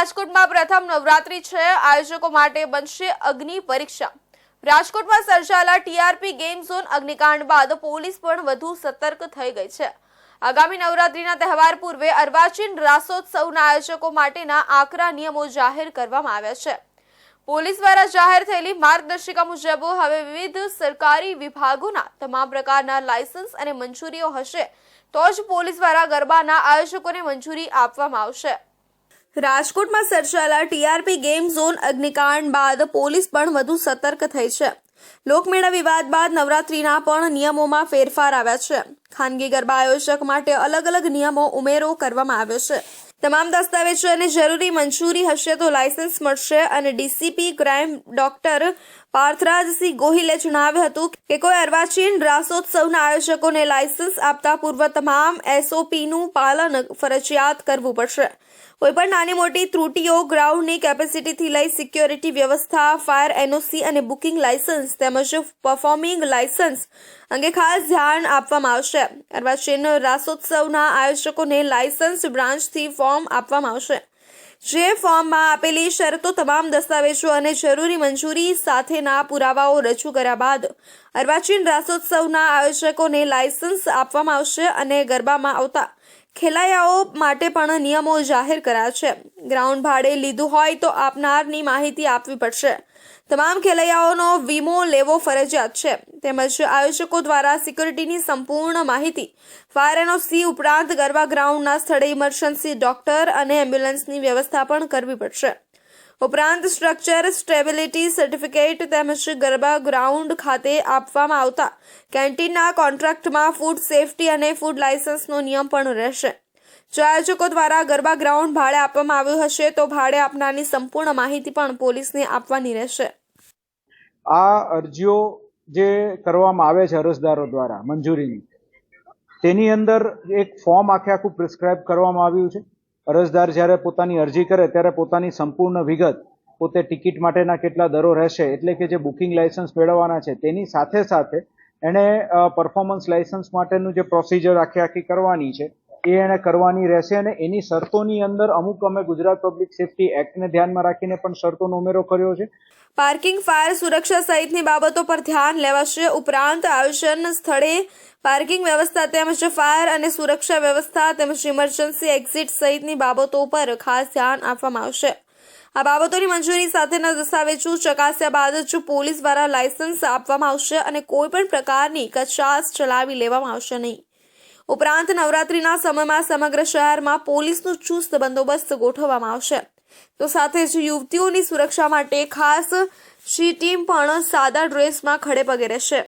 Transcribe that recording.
રાજકોટમાં પ્રથમ નવરાત્રી છે. આયોજકો માટે બનશે અગ્નિ પરીક્ષા. રાજકોટમાં સર્જાયેલા ટીઆરપી ગેમ ઝોન અગ્નિકાંડ બાદ પોલીસ પણ વધુ સતર્ક થઈ ગઈ છે. આગામી નવરાત્રીના તહેવાર પૂર્વે અર્વાચીન રાસોત્સવના આયોજકો માટેના આકરા નિયમો જાહેર કરવામાં આવ્યા છે. પોલીસ દ્વારા જાહેર થયેલી માર્ગદર્શિકા મુજબ હવે વિવિધ સરકારી વિભાગોના તમામ પ્રકારના લાયસન્સ અને મંજૂરીઓ હશે. તો જ પોલીસ દ્વારા ગરબાના આયોજકોને મંજૂરી આપવામાં આવશે. રાજકોટમાં સર્જાયેલા ટીઆરપી ગેમ ઝોન અગ્નિકાંડ બાદ પોલીસ પણ વધુ સતર્ક થઈ છે. લોકમેળા વિવાદ બાદ નવરાત્રીના પણ નિયમોમાં ફેરફાર આવ્યા છે. ખાનગી ગરબા આયોજક માટે અલગ અલગ નિયમો ઉમેરો કરવામાં આવ્યો છે. તમામ દસ્તાવેજો અને જરૂરી મંજૂરી હશે તો લાયસન્સ મળશે અને ડીસીપી ક્રાઇમ ડોક્ટર પાર્થરાજસિંહ ગોહિલે જણાવ્યું હતું કે કોઈ અર્વાચીન રાસોત્સવના આયોજકોને લાયસન્સ આપતા પૂર્વ તમામ એસઓપીનું પાલન ફરજિયાત કરવું પડશે. કોઈપણ નાની મોટી ત્રુટીઓ ગ્રાઉન્ડની કેપેસિટીથી લઈ સિક્યોરિટી વ્યવસ્થા, ફાયર એનઓસી અને બુકિંગ લાયસન્સ તેમજ પરફોર્મિંગ લાયસન્સ અંગે ખાસ ધ્યાન આપવામાં આવશે. અર્વાચીન રાસોત્સવના આયોજકોને લાયસન્સ બ્રાન્ચથી ફોર્મ આપવામાં આવશે. જે ફોર્મમાં આપેલી શરતો તમામ દસ્તાવેજો અને જરૂરી મંજૂરી સાથેના પુરાવાઓ રજૂ કર્યા બાદ અર્વાચીન રાસોત્સવના આયોજકોને લાયસન્સ આપવામાં આવશે અને ગરબામાં આવતા ખેલૈયાઓ માટે પણ નિયમો જાહેર કર્યા છે. ગ્રાઉન્ડ ભાડે લીધું હોય તો આપનારની માહિતી આપવી પડશે. તમામ ખેલૈયાઓનો વીમો લેવો ફરજિયાત છે. તેમજ આયોજકો દ્વારા સિક્યુરિટીની સંપૂર્ણ માહિતી, ફાયર એનઓસી ઉપરાંત ગરબા ગ્રાઉન્ડના સ્થળે ઇમરજન્સી ડોક્ટર અને એમ્બ્યુલન્સની વ્યવસ્થા પણ કરવી પડશે. ઉપરાંત સ્ટ્રક્ચર સ્ટેબિલિટી સર્ટિફિકેટ તેમજ ગરબા ગ્રાઉન્ડ ખાતે આપવામાં આવતા કેન્ટીનના કોન્ટ્રાક્ટમાં ફૂડ સેફટી અને ફૂડ લાયસન્સનો નિયમ પણ રહેશે. જો આયોજકો દ્વારા ગરબા ગ્રાઉન્ડ ભાડે આપવામાં આવ્યું હશે, તો ભાડે આપનારની સંપૂર્ણ માહિતી પણ પોલીસને આપવાની રહેશે. આ અરજીઓ જે કરવામાં આવે છે અરજદારો દ્વારા, મંજૂરીની, તેની અંદર એક ફોર્મ આખે આખું પ્રિસ્ક્રાઇબ કરવામાં આવ્યું છે. અરજદાર જ્યારે પોતાની અરજી કરે ત્યારે પોતાની સંપૂર્ણ વિગત પોતે ટિકિટ માટેના કેટલા દરો રહેશે, એટલે કે જે બુકિંગ લાયસન્સ મેળવવાના છે, તેની સાથે સાથે એણે પરફોર્મન્સ લાયસન્સ માટેનું જે પ્રોસિજર આખી આખી કરવાની છે એ એને કરવાની રહેશે અને એની શરતોની અંદર અમુક અમે ગુજરાત પબ્લિક સેફટી એક્ટને ધ્યાનમાં રાખીને પણ શરતોનો ઉમેરો કર્યો છે. પાર્કિંગ ફાયર સુરક્ષા સહિતની બાબતો પર ધ્યાન લેવાશે. ઉપરાંત આયોજન સ્થળે પાર્કિંગ વ્યવસ્થા તેમજ ફાયર અને સુરક્ષા વ્યવસ્થા તેમજ ઇમરજન્સી એક્ઝિટ સહિતની બાબતો પર ખાસ ધ્યાન આપવામાં આવશે. આ બાબતોની મંજૂરી સાથેના દસ્તાવેજો ચકાસ્યા બાદ જ પોલીસ દ્વારા લાયસન્સ આપવામાં આવશે અને કોઈપણ પ્રકારની કચાસ ચલાવી લેવામાં આવશે નહીં. ઉપરાંત નવરાત્રીના સમયમાં સમગ્ર શહેરમાં પોલીસનો ચુસ્ત બંદોબસ્ત ગોઠવવામાં આવશે. તો સાથે જ યુવતીઓની સુરક્ષા માટે ખાસ સી ટીમ પણ સાદા ડ્રેસમાં ખડે પગે રહેશે.